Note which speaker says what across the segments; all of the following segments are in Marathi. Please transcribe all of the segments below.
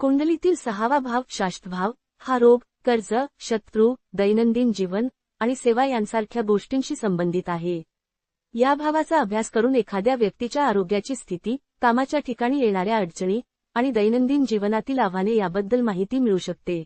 Speaker 1: कुंडलीतील सहावा भाव शास्त्रभाव हा रोग कर्ज शत्रू दैनंदिन जीवन आणि सेवा यांसारख्या गोष्टींशी संबंधित आहे. या भावाचा अभ्यास करून एखाद्या व्यक्तीच्या आरोग्याची स्थिती कामाच्या ठिकाणी येणाऱ्या अडचणी आणि दैनंदिन जीवनातील आव्हाने याबद्दल माहिती मिळू शकते.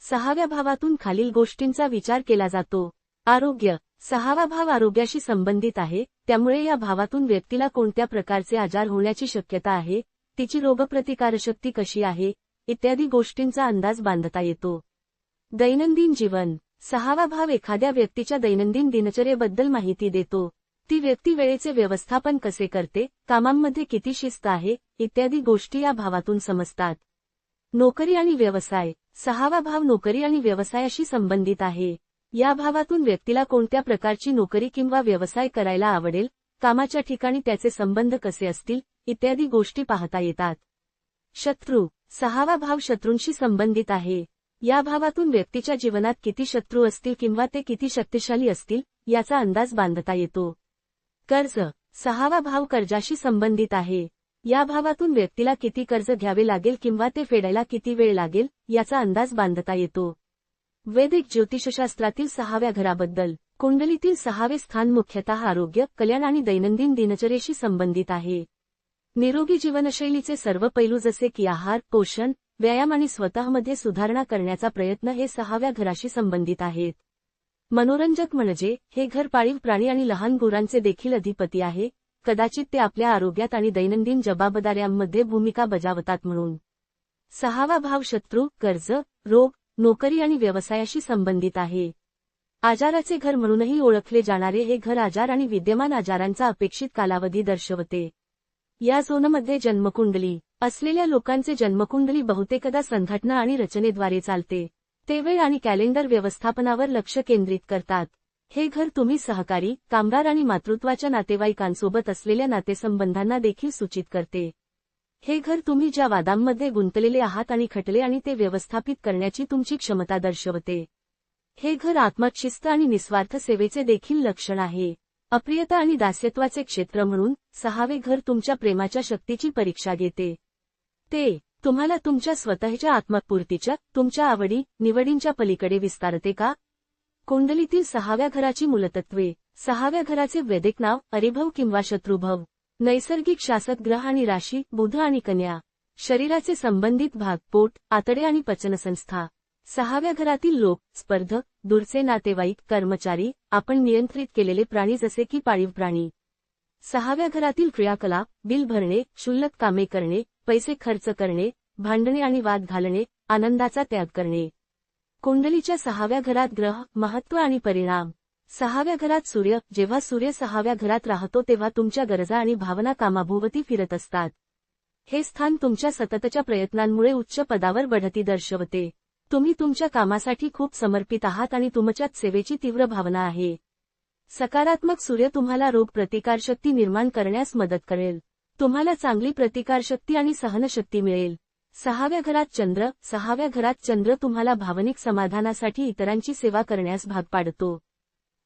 Speaker 1: सहाव्या भावातून खालील गोष्टींचा विचार केला जातो. आरोग्य सहावा भाव आरोग्याशी संबंधित आहे त्यामुळे या भावातून व्यक्तीला कोणत्या प्रकारचे आजार होण्याची शक्यता आहे तिची रोगप्रतिकारशक्ती कशी आहे इत्यादी गोष्टींचा अंदाज बांधता येतो. दैनंदिन जीवन. सहावा भाव एखाद्या व्यक्तीच्या दैनंदिन दिनचर्येबद्दल माहिती देतो. ती व्यक्ती वेळेचे व्यवस्थापन कसे करते कामांमध्ये किती शिस्त आहे इत्यादी गोष्टी या भावातून समजतात. नोकरी आणि व्यवसाय. सहावा भाव नोकरी आणि व्यवसायाशी संबंधित आहे. या भावातून व्यक्तीला कोणत्या प्रकारची नोकरी किंवा व्यवसाय करायला आवडेल कामाच्या ठिकाणी त्याचे संबंध कसे असतील इत्यादी गोष्टी पाहता येतात. शत्रू सहावा भाव शत्रूंशी संबंधित आहे. या भावातून व्यक्तीच्या जीवनात किती शत्रू असतील किंवा ते किती शक्तिशाली असतील याचा अंदाज बांधता येतो. कर्ज सहावा भाव कर्जाशी संबंधित आहे. या भावातून व्यक्तीला किती कर्ज घ्यावे लागेल किंवा ते फेडायला किती वेळ लागेल याचा अंदाज बांधता येतो. वैदिक ज्योतिषशास्त्रातील सहाव्या घराबद्दल कुंडलीतील सहावे स्थान मुख्यतः आरोग्य कल्याण आणि दैनंदिन दिनचर्येशी संबंधित आहे. निरोगी जीवनशैलीचे सर्व पैलू जसे की आहार पोषण व्यायाम आणि स्वतःमध्ये सुधारणा करण्याचा प्रयत्न हे सहाव्या घराशी संबंधित आहेत. मनोरंजक म्हणजे हे घर पाळीव प्राणी आणि लहान गुरांचे देखील अधिपती आहे कदाचित ते आपल्या आरोग्यात आणि दैनंदिन जबाबदाऱ्यांमध्ये भूमिका बजावतात म्हणून. सहावा भाव शत्रू कर्ज रोग नोकरी आणि व्यवसायाशी संबंधित आहे. आजाराचे घर म्हणूनही ओळखले जाणारे हे घर आजार आणि विद्यमान आजारांचा अपेक्षित कालावधी दर्शवते. या झोनमध्ये जन्मकुंडली. असलेल्या लोकांचे जन्मकुंडली बहुतेकदा संघटना आणि रचनेद्वारे चालते. ते वेळ आणि कॅलेंडर व्यवस्थापनावर लक्ष केंद्रित करतात. हे घर तुम्ही सहकारी कामगार आणि मातृत्वाच्या नातेवाईकांसोबत असलेल्या नातेसंबंधांना देखील सूचित करते. हे घर तुम्ही ज्या वादांमध्ये गुंतलेले आहात आणि खटले आणि ते व्यवस्थापित करण्याची तुमची क्षमता दर्शवते. हे घर आत्मशिस्त आणि निस्वार्थ सेवेचे देखील लक्षण आहे. अप्रियता आणि दास्यत्वाचे क्षेत्र म्हणून सहावे घर तुमच्या प्रेमाच्या शक्तीची परीक्षा घेते. ते तुम्हाला तुमच्या स्वतःच्या आत्मपूर्तीच्या तुमच्या आवडी निवडींच्या पलीकडे विस्तारते का? कुंडलीतील सहाव्या घराची मूलतत्वे सहाव्या घराचे वैदिक नाव अरिभव किंवा शत्रुभव नैसर्गिक शासक ग्रह आणि राशी बुध आणि कन्या शरीराचे संबंधित भाग पोट आतडे आणि पचनसंस्था. सहाव्या घरातील लोक स्पर्धक दूरचे नातेवाईक कर्मचारी आपण नियंत्रित केलेले प्राणी जसे की पाळीव प्राणी. सहाव्या घरातील क्रियाकलाप बिल भरणे क्षुल्लक कामे करणे पैसे खर्च करणे भांडणे आणि वाद घालणे आनंदाचा त्याग करणे. कुंडलीच्या सहाव्या घरात ग्रह महत्त्व आणि परिणाम. सहाव्या घरात सूर्य जेव्हा सूर्य सहाव्या घरात राहतो तेव्हा तुमच्या गरजा आणि भावना कामाभोवती फिरत असतात. हे स्थान तुमच्या सततच्या प्रयत्नांमुळे उच्च पदावर बढती दर्शवते. तुम्ही तुमच्या कामासाठी खूप समर्पित आहात आणि तुमच्यात सेवेची तीव्र भावना आहे. सकारात्मक सूर्य तुम्हाला रोग प्रतिकारशक्ती निर्माण करण्यास मदत करेल. तुम्हाला चांगली प्रतिकारशक्ती आणि सहनशक्ती मिळेल. सहाव्या घरात चंद्र सहाव्या घरात चंद्र तुम्हाला भावनिक समाधानासाठी इतरांची सेवा करण्यास भाग पाडतो.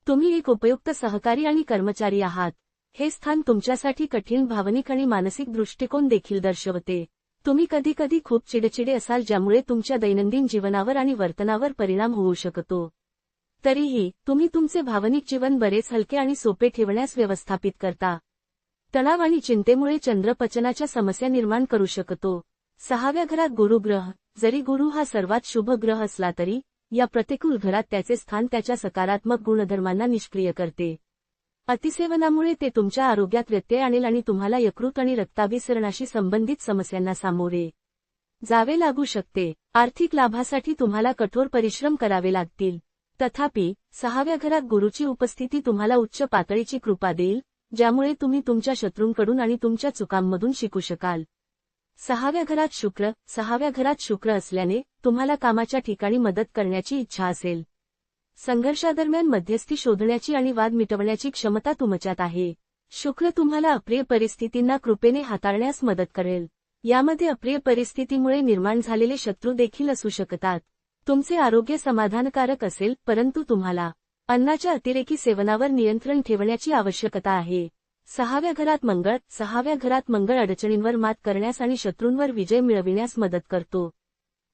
Speaker 1: तुम्ही एक उपयुक्त सहकारी आणि कर्मचारी आहात. हे स्थान तुमच्यासाठी कठीण भावनिक आणि मानसिक दृष्टिकोन देखील दर्शवते. तुम्ही कधी कधी खूप चिडचिडे असाल ज्यामुळे तुमच्या दैनंदिन जीवनावर आणि वर्तनावर परिणाम होऊ शकतो. तरीही तुम्ही तुमचे भावनिक जीवन बरेच हलके आणि सोपे ठेवण्यास व्यवस्थापित करता. तणाव आणि चिंतेमुळे चंद्रपचनाच्या समस्या निर्माण करू शकतो. सहाव्या घरात गुरुग्रह जरी गुरु हा सर्वात शुभ ग्रह असला तरी या प्रतिकूल घरात त्याचे स्थान त्याच्या सकारात्मक गुणधर्मांना निष्क्रिय करते. अतिसेवनामुळे ते तुमच्या आरोग्यात व्यत्यय आणेल आणि तुम्हाला यकृत आणि रक्ताभिसरणाशी संबंधित समस्यांना सामोरे जावे लागू शकते. आर्थिक लाभासाठी तुम्हाला कठोर परिश्रम करावे लागतील. तथापि सहाव्या घरात गुरुची उपस्थिती तुम्हाला उच्च पातळीची कृपा देईल ज्यामुळे तुम्ही तुमच्या शत्रूंकडून आणि तुमच्या चुकांमधून शिकू शकाल. सहाव्या घरात शुक्र सहाव्या घरात शुक्र असल्याने तुम्हाला कामाच्या ठिकाणी मदत करण्याची इच्छा असेल. संघर्षादरम्यान मध्यस्थी शोधण्याची आणि वाद मिटवण्याची क्षमता तुमच्यात आहे. शुक्र तुम्हाला अप्रिय परिस्थितींना कृपेने हाताळण्यास मदत करेल. यामध्ये अप्रिय परिस्थितीमुळे निर्माण झालेले शत्रू देखील असू शकतात. तुमचे आरोग्य समाधानकारक असेल परंतु तुम्हाला अन्नाच्या अतिरेकी सेवनावर नियंत्रण ठेवण्याची आवश्यकता आहे. सहाव्या घरात मंगळ सहाव्या घरात मंगळ अडचणींवर मात करण्यास आणि शत्रूंवर विजय मिळविण्यास मदत करतो.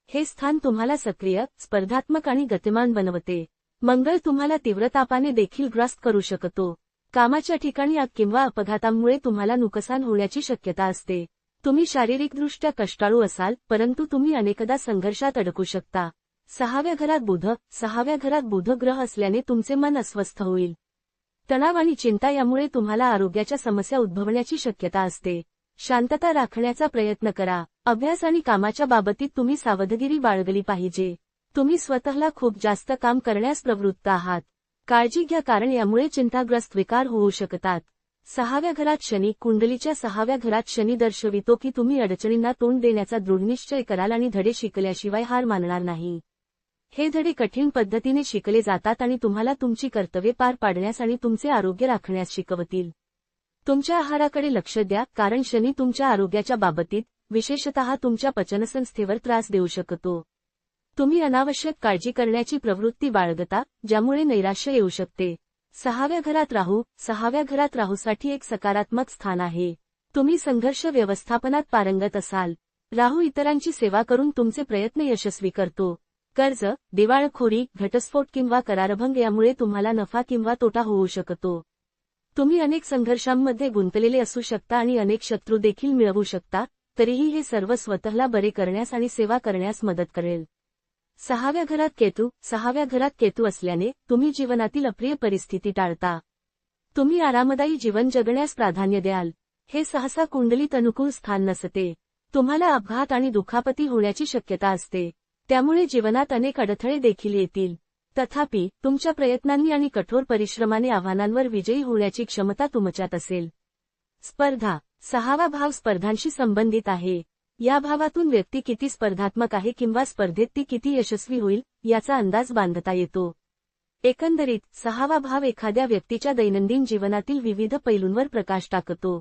Speaker 1: हे स्थान तुम्हाला सक्रिय स्पर्धात्मक आणि गतिमान बनवते. मंगळ तुम्हाला तीव्र तापाने देखील ग्रस्त करू शकतो. कामाच्या ठिकाणी आग किंवा अपघातांमुळे तुम्हाला नुकसान होण्याची शक्यता असते. तुम्ही शारीरिकदृष्ट्या कष्टाळू असाल परंतु तुम्ही अनेकदा संघर्षात अडकू शकता. सहाव्या घरात बुध सहाव्या घरात बुध ग्रह असल्याने तुमचे मन अस्वस्थ होईल. तणाव आणि चिंता यामुळे तुम्हाला आरोग्याच्या समस्या उद्भवण्याची शक्यता असते. शांतता राखण्याचा प्रयत्न करा. अभ्यास आणि कामाच्या बाबतीत तुम्ही सावधगिरी बाळगली पाहिजे. तुम्ही स्वतःला खूप जास्त काम करण्यास प्रवृत्त आहात. काळजी घ्या कारण यामुळे चिंताग्रस्त विकार होऊ शकतात. सहाव्या घरात शनी कुंडलीच्या सहाव्या घरात शनी दर्शवितो की तुम्ही अडचणींना तोंड देण्याचा दृढनिश्चय कराल आणि धडे शिकल्याशिवाय हार मानणार नाही. हे धडे कठीण पद्धतीने शिकले जातात आणि तुम्हाला तुमची कर्तव्ये पार पाडण्यास आणि तुमचे आरोग्य राखण्यास शिकवतील. तुमच्या आहाराकडे लक्ष द्या कारण शनी तुमच्या आरोग्याच्या बाबतीत विशेषतः तुमच्या पचनसंस्थेवर त्रास देऊ शकतो. तुम्ही अनावश्यक काळजी करण्याची प्रवृत्ती बाळगता ज्यामुळे नैराश्य येऊ शकते. सहाव्या घरात राहू सहाव्या घरात राहूसाठी एक सकारात्मक स्थान आहे. तुम्ही संघर्ष व्यवस्थापनात पारंगत असाल. राहू इतरांची सेवा करून तुमचे प्रयत्न यशस्वी करतो. कर्ज दिवाळखोरी घटस्फोट किंवा करारभंग यामुळे तुम्हाला नफा किंवा तोटा होऊ शकतो. तुम्ही अनेक संघर्षांमध्ये गुंतलेले असू शकता आणि अनेक शत्रू देखील मिळवू शकता तरीही हे सर्व स्वतःला बरे करण्यास आणि सेवा करण्यास मदत करेल. सहाव्या घरात केतू सहाव्या घरात केतू असल्याने तुम्ही जीवनातील अप्रिय परिस्थिती टाळता. तुम्ही आरामदायी जीवन जगण्यास प्राधान्य द्याल. हे सहसा कुंडलीत अनुकूल स्थान नसते. तुम्हाला अपघात आणि दुखापती होण्याची शक्यता असते. त्यामुळे जीवनात अनेक अडथळे देखील येतील. तथापि तुमच्या प्रयत्नांनी आणि कठोर परिश्रमाने आव्हानांवर विजयी होण्याची क्षमता तुमच्यात असेल. स्पर्धा सहावा भाव स्पर्धांशी संबंधित आहे. या भावातून व्यक्ती किती स्पर्धात्मक आहे किंवा स्पर्धेत ती किती यशस्वी होईल याचा अंदाज बांधता येतो. एकंदरीत सहावा भाव एखाद्या व्यक्तीच्या दैनंदिन जीवनातील विविध पैलूंवर प्रकाश टाकतो.